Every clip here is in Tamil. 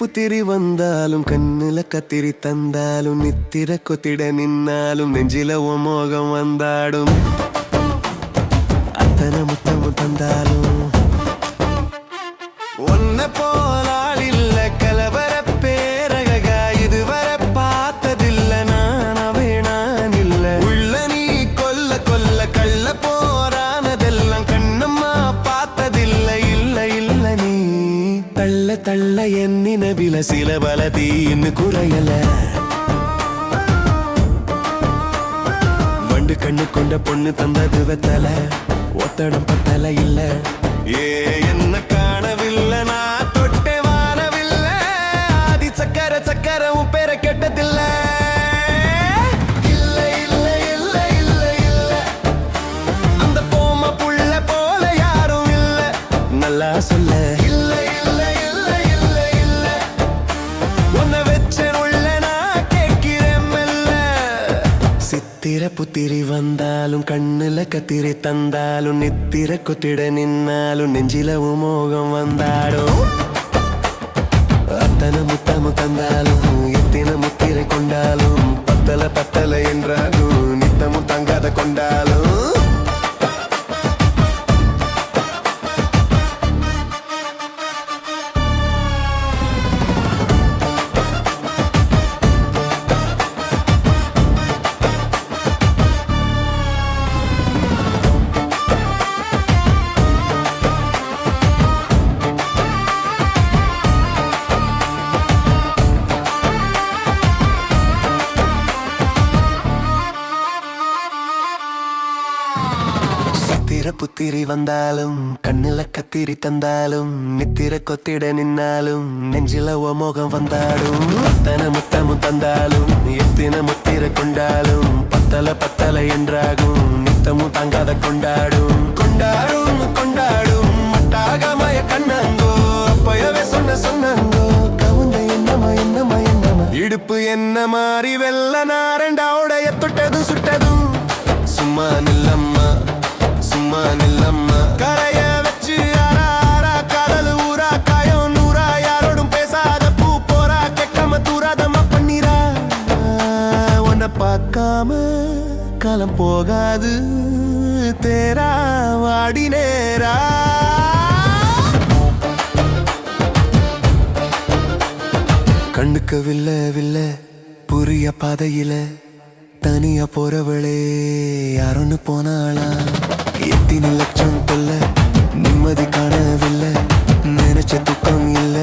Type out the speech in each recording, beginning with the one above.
சித்திர புத்திரி வந்தாலும் கண்ணுல கத்திரி தந்தாலும் நித்திர கொத்திட நின்னாலும் நெஞ்சில உன் மோகம் வந்தாடும் அத்தனை முத்தமும் தந்தாலும் மனசில சில பல தீன்னு குறையல. வண்டு கண்ணு கொண்ட பொண்ணு தந்தது வெத்தல. ஒத்தடம் பத்தல இல்ல. ஏ சித்திர புத்திரி வந்தாலும் கண்ணுல கத்திரி தந்தாலும் நித்திர கொத்திட நின்னாலும் நெஞ்சில உமோகம் வந்தாடும் அத்தனை முத்தமு தந்தாலும் எத்தின முத்திரை கொண்டாலும் பத்தல பத்தல என்றாலும் நித்தமும் தங்காத கொண்டாலும். கத்திரி வந்தாலும் கண்ணில கத்திரி தந்தாலும் நித்திர கொத்திட நின்னாலும் நெஞ்சில ஓ வந்தாலும் வந்தாடும் அத்தனை முத்தமும் தந்தாலும் எத்தின முத்திர கொண்டாலும் பத்தல பத்தல என்றாகும் நித்தமும் தாங்காத கொண்டாடும். கொண்டாடும் கொண்டாடும் மட்டாகமய கண்ணங்கோ அப்பயவே சொன்ன சொன்னங்கோ கவுந்த என்னமா என்னமா என்னமா. இடுப்பு என்ன மாறி வெள்ள நாரண்டா உடைய தொட்டதும் சுட்டதும் சும்மா நில்லம்மா. சும்மா நில்லம்மா கரைய வச்சு ஆரா கடல் ஊரா காயம் நூறா யாரோடும் பேசாத பூ போறா கேட்காம தூராதம்மா பண்ணிரா உன்னை பார்க்காம காலம் போகாது தேரா வாடி நேரா. கண்ணுக்கு வில்ல வில்ல புரிய பாதையில தனியா போறவளே யாருன்னு போனாளா? எத்தின லட்சம் கொல்ல நிம்மதி காணவில்லை நினைச்ச துக்கம் இல்ல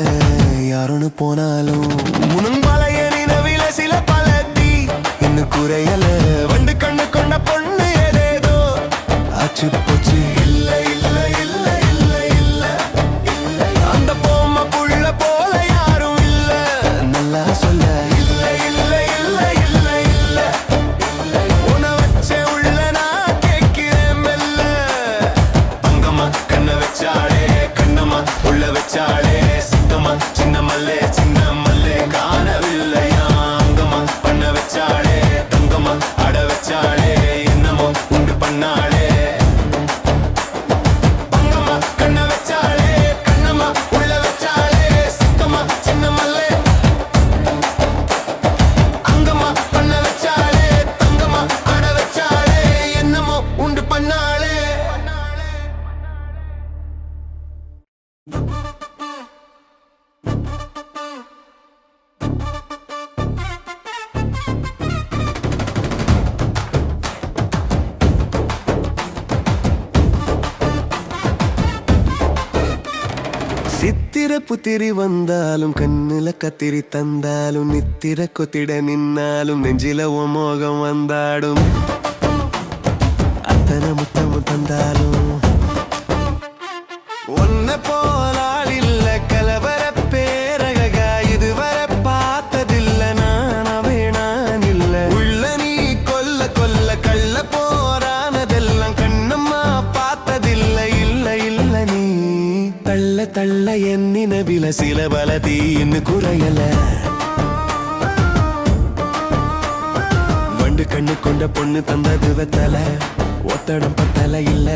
யாருன்னு போனாலும். முனங்காலைய நினைவில சில பலத்தி இன்னும் குறையல. வண்டு கண்ணு கொண்ட பொண்ணு ஏதேதோ ஆச்சு போச்சு. சிறப்பு திரி வந்தாலும் கண்ணுல கத்திரி தந்தாலும் நித்திர கொத்திட நின்னாலும் நெஞ்சில உன் மோகம் வந்தாடும். அத்தனை முத்தமும் தந்தாலும். ஒன்ன போல சின்ன சில பல தீன்னு குறையல? வண்டு கண்ணு கொண்ட பொண்ணு தந்தது வெத்தல ஒத்தடம் பத்தல இல்ல.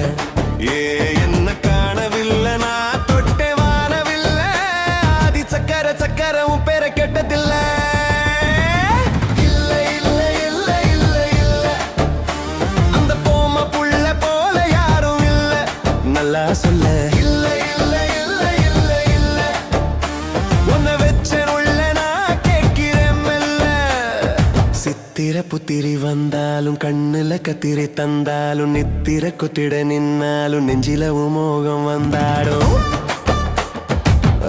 ஏ என்ன காணவில்லை நான் தொட்டே வாரவில்லை ஆதி சக்கர சக்கர கெட்டதில்லை. கண்ணுல கத்திரி தந்தாலும் நித்திர குத்திட நின்னாலும் நெஞ்சில உமோகம் வந்தாடும்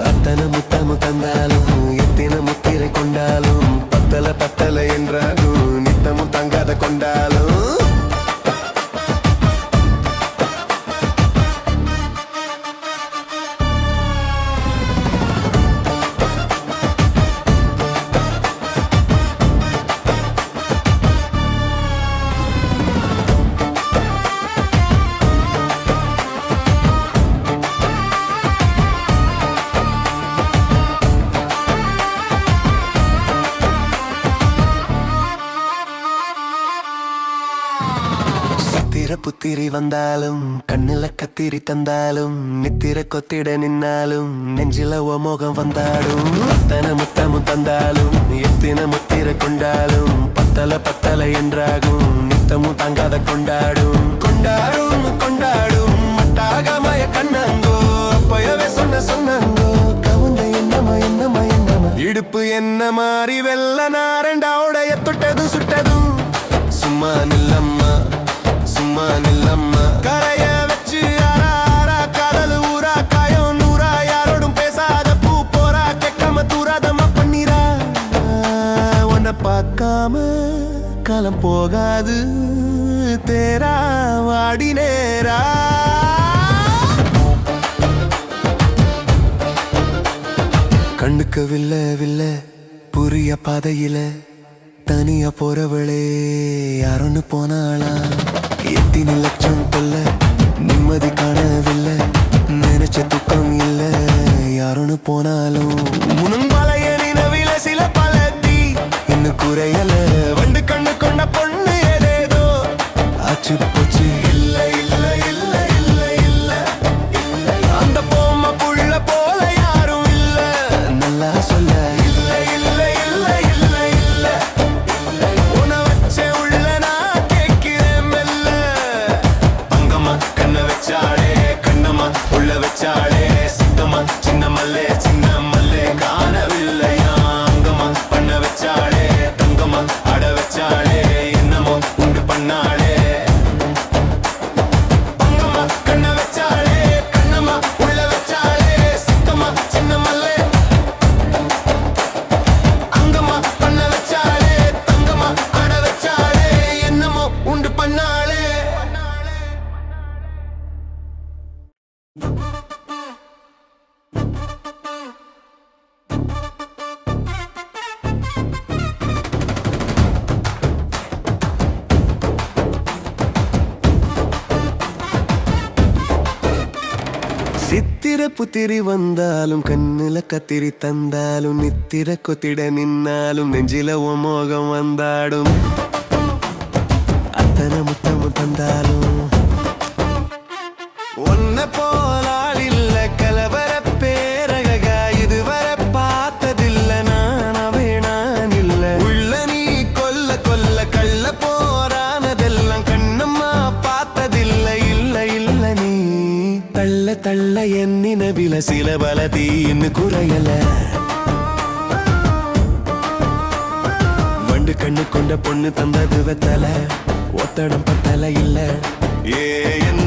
அத்தனை முத்தமு தந்தாலும் எத்தின முத்திரை கொண்டாலும் பத்தல பத்தல என்றாலும் நித்தமும் தங்காத கொண்டாலும் சித்திர புத்திரி வந்தாலும் கண்ணில கத்திரி தந்தாலும் நித்திர கொத்திட நின்னாலும் நெஞ்சில ஓமோகம் வந்தாலும் அத்தனை முத்தமும் தந்தாலும் எத்தின முத்திர கொண்டாலும் பத்தல பத்தல என்றாகும் நித்தமும் தாங்காத கொண்டாடும். கொண்டாடும் கொண்டாடும் மட்டாகமய கண்ணங்கோ அப்பயவே சொன்ன சொன்னங்கோ கவுந்த என்னமா என்னமா என்னமா இடுப்பு என்ன மாறி வெள்ள நாரண்டா உடைய தொட்டதும் சுட்டதும் சும்மா நில்லம்மா. சும்மா நில்லம்மா. கரைய வச்சு ஆறா ஆறா கடல் ஊரா காயம் நூறா. யாரோடும் பேசாத பூ போறா கேட்காம தூராதமா பண்ணிரா உன்னை பார்க்காம காலம் போகாது தேரா வாடி நேரா. கண்ணுக்கு வில்ல வில்ல புரிய பாதையில தனியா போறவளே யாருன்னு போனாளா? எத்தினி லட்சம் கொல்ல? நிம்மதி காணவில்லை. நினைச்ச துக்கம் இல்ல. யாருன்னு போனாலும். முனங்காலைய நினைவில சில பல தீ இன்னும் குறையல. வண்டு கண்ணு கொண்ட பொண்ணு ஏதேதோ. ஆச்சு சித்திர புத்திரி வந்தாலும் கண்ணுல கத்திரி தந்தாலும் நித்திர கொத்திட நின்னாலும் நெஞ்சில மோகம் வந்தாடும் அத்தனை முத்தமு சில சில பல தீன்னு குறையல. வண்டு கண்ணு கொண்ட பொண்ணு தந்தது வெத்தல. ஒத்தடம் பத்தல இல்ல. ஏ என்ன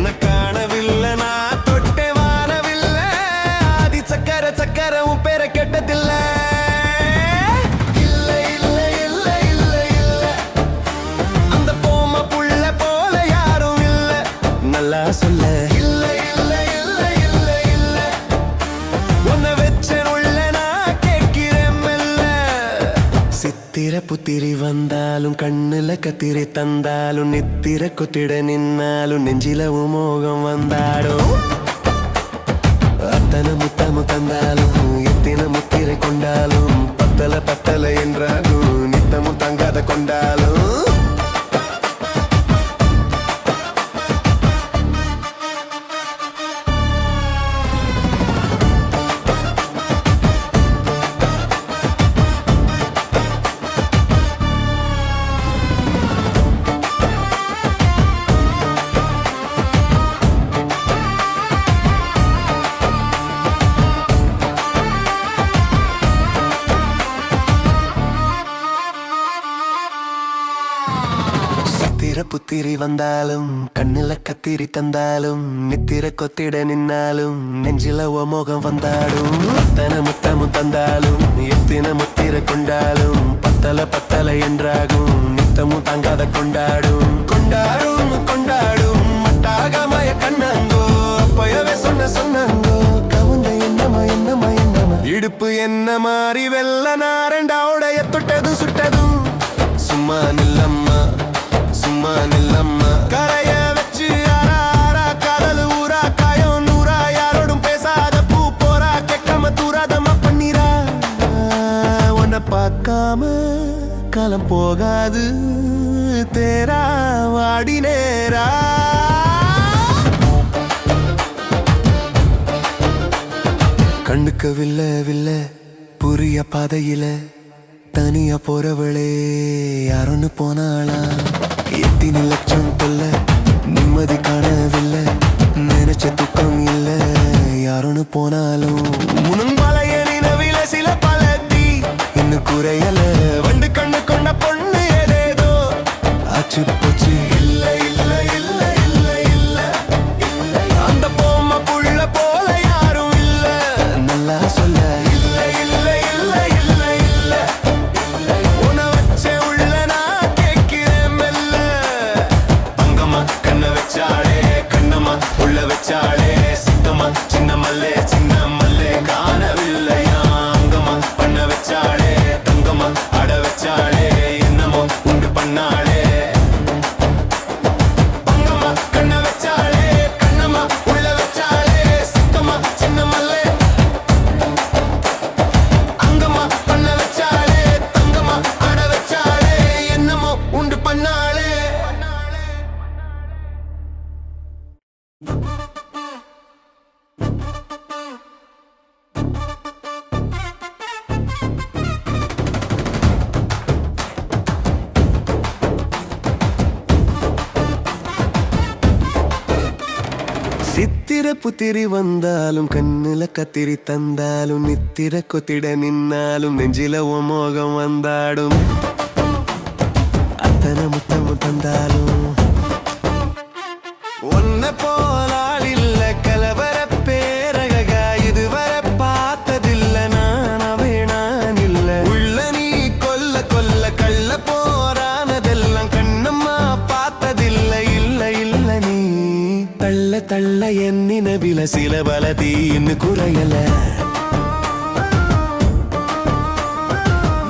சித்திர புத்திரி வந்தாலும் கண்ணுல கத்திரி தந்தாலும் நித்திர கொத்திட நின்னாலும் நெஞ்சில உமோகம் வந்தாடும் அத்தனை முத்தமு தந்தாலும் எத்தின முத்திரை கொண்டாலும் பத்தல பத்தல என்றாலும் நித்தமும் தங்காத கொண்டாலும் புத்திரி வந்தாலும் கண்ணில கத்திரி தந்தாலும் நித்திர கொத்திட நின்னாலும் நெஞ்சில ஓ ஓமோகம் வந்தாலும் அத்தனை முத்தமும் தந்தாலும் எத்தின முத்திர கொண்டாலும் பத்தல பத்தல என்றாகும் நித்தமும் தாங்காத கொண்டாடும். கொண்டாடும் கொண்டாடும் மட்டாகமய கண்ணங்கோ அப்பயவே சொன்ன சொன்னங்கோ கவுந்த என்னமா என்னமா என்னமா. இடுப்பு என்ன மாறி வெள்ள நாரண்டா உடைய தொட்டதும் சுட்டதும். சும்மா நில்லம்மா. சும்மா நில்லம்மா கரைய வச்சு ஆரா ஆரா கடல் ஊரா காயம் நூறா யாரோடும் பேசாத பூ போறா கேட்காம தூராதமா பண்ணிரா உன்னை பார்க்காம காலம் போகாது தேரா வாடி நேரா. கண்ணுக்கு வில்ல வில்ல புரிய பாதையில தனியா போறவளே யாருன்னு போன போனாலும் முனுங்கலைய நினைவில சில பலத்தி. இன்னும் குறையல. வண்டு கண்ணு கொண்ட பொண்ணு ஏதேதோ. அச்சு போச்சு. சித்திர புத்திரி வந்தாலும் கண்ணுல கத்திரி தந்தாலும் நித்திர கொத்திட நின்னாலும் நெஞ்சில உமோகம் வந்தாடும். அத்தனை முத்தமும் தந்தாலும். நினைவில சில பல தீன்னு குறையல.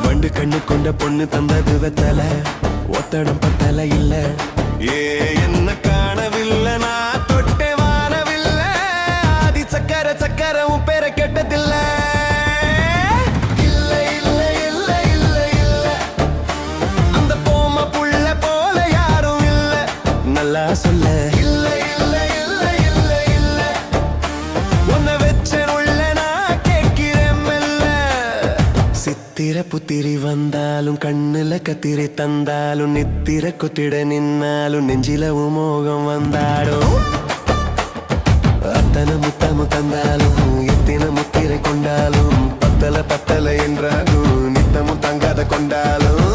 வண்டு கண்ணு கொண்ட பொண்ணு தந்தது வெத்தல. ஒத்தடம் பத்தல இல்ல. ஏ என்ன காணவில்லை? நான் தொட்டே வாரவில்லை. ஆதி சக்கர சக்கரவும் பேர கெட்டதில்லை. சொல்ல இல்ல சித்திர புத்திரி வந்தாலும் கண்ணுல கத்திரி தந்தாலும் நித்திர கொத்திட நின்னாலும் நெஞ்சில மோகம் வந்தாடும் அத்தனை முத்தமு தந்தாலும் எத்தின முத்திரை கொண்டாலும் பத்தல பத்தல என்றாலும் நித்தமும் தங்காத கொண்டாலும்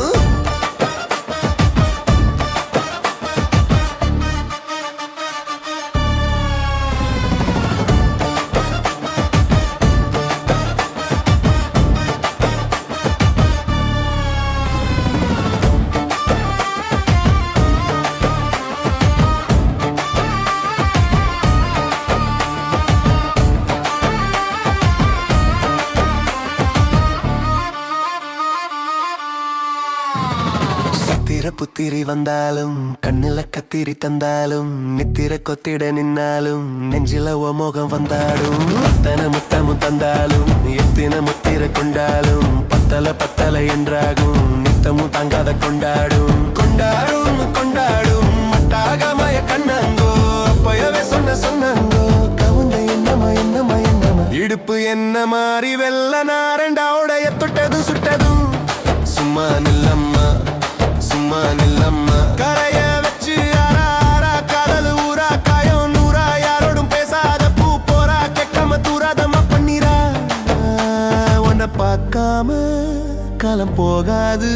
சித்திர வந்தாலும் கண்ணில கத்திரி தந்தாலும் நித்திர கொத்திட நின்னாலும் நெஞ்சில மோகம் வந்தாலும் அத்தனை முத்தமும் தந்தாலும் எத்தின முத்திர கொண்டாலும் பத்தல பத்தல என்றாகும் நித்தமும் தாங்காத கொண்டாடும். கொண்டாடும் கொண்டாடும் மட்டாகமய கண்ணங்கோ அப்பயவே சொன்ன சொன்னங்கோ கவுந்த என்னமா என்னமா என்னமா. இடுப்பு என்ன மாறி வெள்ள நாரண்டா உடைய தொட்டதும் சுட்டதும் சும்மா நில்லம்மா. நில்லம்மா நில்லம்மா வச்சு ஆறாரா கடல் ஊரா காயம் நூறா யாரோடும் பேசாத பூ போறா கெட்டாம தூராதம்மா பண்ணிரா உன்னை பார்க்காம காலம் போகாது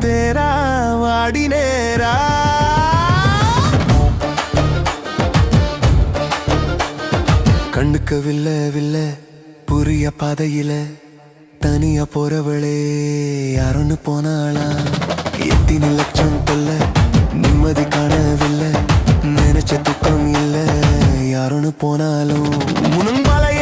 தேரா வாடி நேரா. கண்ணுக்கு வில்ல வில்ல புரிய பாதையில தனிய போறவளே யாருன்னு போனாளா? எத்தின லட்சம் கொல்ல நிம்மதி காணவில்லை. நினைச்ச துக்கம் இல்லை. யாருன்னு போனாலும் முனங்காலைய